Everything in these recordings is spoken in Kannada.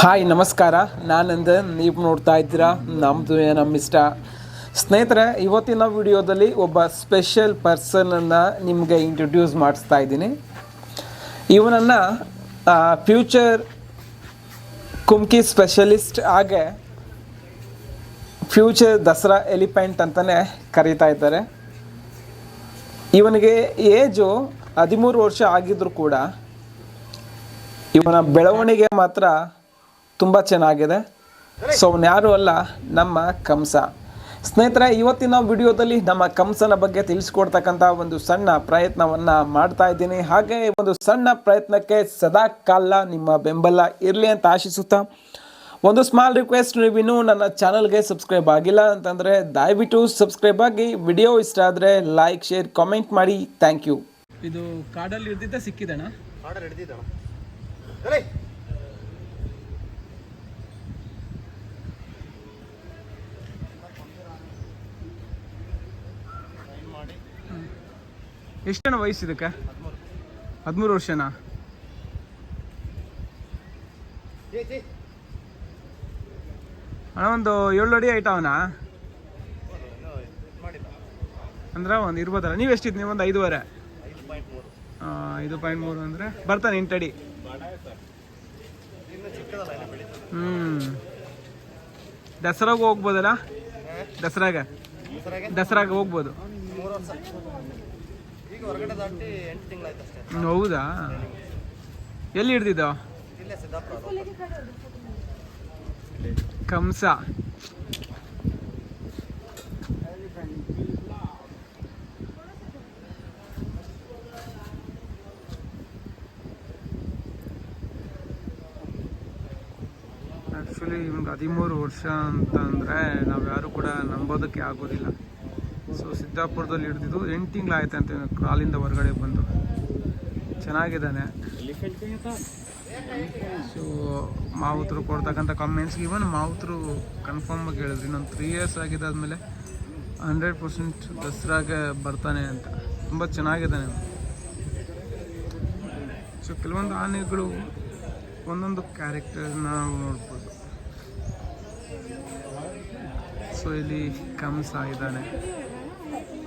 ಹಾಯ್, ನಮಸ್ಕಾರ. ನಾನಂದ ನೀವು ನೋಡ್ತಾ ಇದ್ದೀರಾ ನಮ್ಮದು ನಮ್ಮ ಇಷ್ಟ. ಸ್ನೇಹಿತರೆ, ಇವತ್ತಿನ ವಿಡಿಯೋದಲ್ಲಿ ಒಬ್ಬ ಸ್ಪೆಷಲ್ ಪರ್ಸನನ್ನು ನಿಮಗೆ ಇಂಟ್ರೊಡ್ಯೂಸ್ ಮಾಡಿಸ್ತಾ ಇದ್ದೀನಿ. ಇವನನ್ನು ಫ್ಯೂಚರ್ ಕುಮ್ಕಿ ಸ್ಪೆಷಲಿಸ್ಟ್ ಹಾಗೆ ಫ್ಯೂಚರ್ ದಸರಾ ಎಲಿಫೆಂಟ್ ಅಂತಲೇ ಕರೀತಾ ಇದ್ದಾರೆ. ಇವನಿಗೆ ಏಜು ಹದಿಮೂರು ವರ್ಷ ಆಗಿದ್ದರೂ ಕೂಡ ಇವನ ಬೆಳವಣಿಗೆ ಮಾತ್ರ ತುಂಬ ಚೆನ್ನಾಗಿದೆ. ಸೊ ಅವನು ಯಾರು ಅಲ್ಲ ನಮ್ಮ ಕಂಸ. ಸ್ನೇಹಿತರೆ ಇವತ್ತಿನ ವಿಡಿಯೋದಲ್ಲಿ ನಮ್ಮ ಕಂಸನ ಬಗ್ಗೆ ತಿಳಿಸ್ಕೊಡ್ತಕ್ಕಂಥ ಒಂದು ಸಣ್ಣ ಪ್ರಯತ್ನವನ್ನು ಮಾಡ್ತಾ ಇದ್ದೀನಿ. ಹಾಗೆ ಒಂದು ಸಣ್ಣ ಪ್ರಯತ್ನಕ್ಕೆ ಸದಾ ಕಾಲ ನಿಮ್ಮ ಬೆಂಬಲ ಇರಲಿ ಅಂತ ಆಶಿಸುತ್ತಾ ಒಂದು ಸ್ಮಾಲ್ ರಿಕ್ವೆಸ್ಟ್ ನೀವಿನ್ನೂ ನನ್ನ ಚಾನಲ್ಗೆ ಸಬ್ಸ್ಕ್ರೈಬ್ ಆಗಿಲ್ಲ ಅಂತಂದರೆ ದಯವಿಟ್ಟು ಸಬ್ಸ್ಕ್ರೈಬ್ ಆಗಿ. ವಿಡಿಯೋ ಇಷ್ಟ ಆದರೆ ಲೈಕ್ ಶೇರ್ ಕಾಮೆಂಟ್ ಮಾಡಿ. ಥ್ಯಾಂಕ್ ಯು ಇದು ಕಾಡಲ್ಲಿ ಇರ್ದಿದ್ದ ಸಿಕ್ಕಿದಣ್ಣ ಸರಿ ವಯಸ್ಸು ಇದಕ್ಕೆ? ಹದಿಮೂರು ವರ್ಷನಾ? ಅಣ್ಣ ಒಂದು ಏಳು ಅಡಿ ಐಟ ಅವನ? ಅಂದ್ರೆ ಒಂದು ಇರ್ಬೋದಲ್ಲ. ನೀವು ಎಷ್ಟಿದ್? ನೀವು ಒಂದು ಐದೂವರೆ? ಐದು ಪಾಯಿಂಟ್ ಮೂರು ಅಂದರೆ ಬರ್ತಾನೆ ಎಂಟು ಅಡಿ. ಇನ್ನು ಚಿಕ್ಕದಲ್ಲ ಇನ್ನು ಬೆಳೀತದೆ ಹ್ಞೂ ದಸರಾಗ? ಹೋಗ್ಬೋದಲ್ಲ ದಸರಾಗ? ದಸರಾಗೆ ಹೋಗ್ಬೋದು. ಈಗ ಹೊರಗಡೆ ದಾಟಿ ಎಂಟು ತಿಂಗಳಾಯ್ತು ಅಷ್ಟೇ. ಹ್ಮ್, ಹೌದಾ? ಎಲ್ಲಿ ಹಿಡ್ದಿದ್ದು? ಇಲ್ಲೇ ಸಿದ್ದಾಪುರ. ಕಂಸ. ಆ್ಯಕ್ಚುಲಿ ಇವ್ನಿಗೆ ಹದಿಮೂರು ವರ್ಷ ಅಂತಂದರೆ ನಾವು ಯಾರು ಕೂಡ ನಂಬೋದಕ್ಕೆ ಆಗೋದಿಲ್ಲ. ಸೊ ಸಿದ್ದಾಪುರದಲ್ಲಿ ಹಿಡಿದಿದ್ದು ಎಂಟು ತಿಂಗಳಾಯ್ತು ಅಂತ ಕಾಲಿಂದ ಹೊರಗಡೆ ಬಂದು. ಚೆನ್ನಾಗಿದ್ದಾನೆ. ಸೊ ಮಾವುತರು ಕೊಡ್ತಕ್ಕಂಥ ಕಮೆಂಟ್ಸ್ಗೆ ಇವನ್ ಮಾವುತರು ಕನ್ಫರ್ಮ್ ಆಗಿ ಹೇಳಿದ್ರು. ಇನ್ನೊಂದು ತ್ರೀ ಇಯರ್ಸ್ ಆಗಿದ್ದಾದ್ಮೇಲೆ ಹಂಡ್ರೆಡ್ ಪರ್ಸೆಂಟ್ ದಸರಾಗೆ ಬರ್ತಾನೆ ಅಂತ. ತುಂಬ ಚೆನ್ನಾಗಿದ್ದಾನೆ. ಸೊ ಕೆಲವೊಂದು ಆನೆಗಳು ಒಂದೊಂದು ಕ್ಯಾರೆಕ್ಟರ್ನ ನೋಡ್ಬೋದು. ಸೊ ಇಲ್ಲಿ ಕಮ್ಸ್ ಇದ್ದಾನೆ.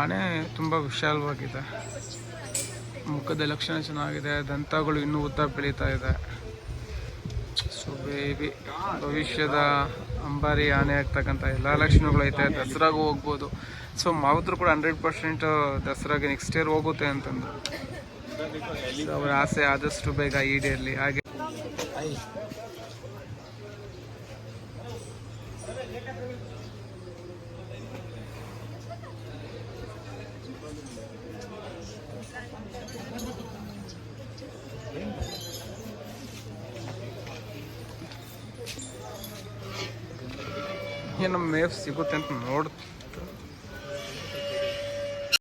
ಹಣೆ ತುಂಬ ವಿಶಾಲವಾಗಿದೆ. ಮುಖದ ಲಕ್ಷಣ ಚೆನ್ನಾಗಿದೆ, ದಂತಗಳು ಇನ್ನೂ ಉದ್ದ ಬೆಳೀತಾ ಇದೆ. ಸೊ ಬೇಬಿ ಭವಿಷ್ಯದ ಅಂಬಾರಿ ಆನೆ ಆಗ್ತಕ್ಕಂಥ ಎಲ್ಲ ಲಕ್ಷಣಗಳು ಐತೆ, ದಸರಾಗೂ ಹೋಗ್ಬೋದು. ಸೊ ಮಾವುತರು ಕೂಡ ಹಂಡ್ರೆಡ್ ಪರ್ಸೆಂಟ್ ದಸರಾಗೆ ನೆಕ್ಸ್ಟ್ ಇಯರ್ ಹೋಗುತ್ತೆ ಅಂತಂದು ಅವರ ಆಸೆ ಆದಷ್ಟು ಬೇಗ ಈಡೇರಲಿ ಹಾಗೆ. ಏನು ಮೇವ್ ಸಿಗುತ್ತೆ ಅಂತ ನೋಡ್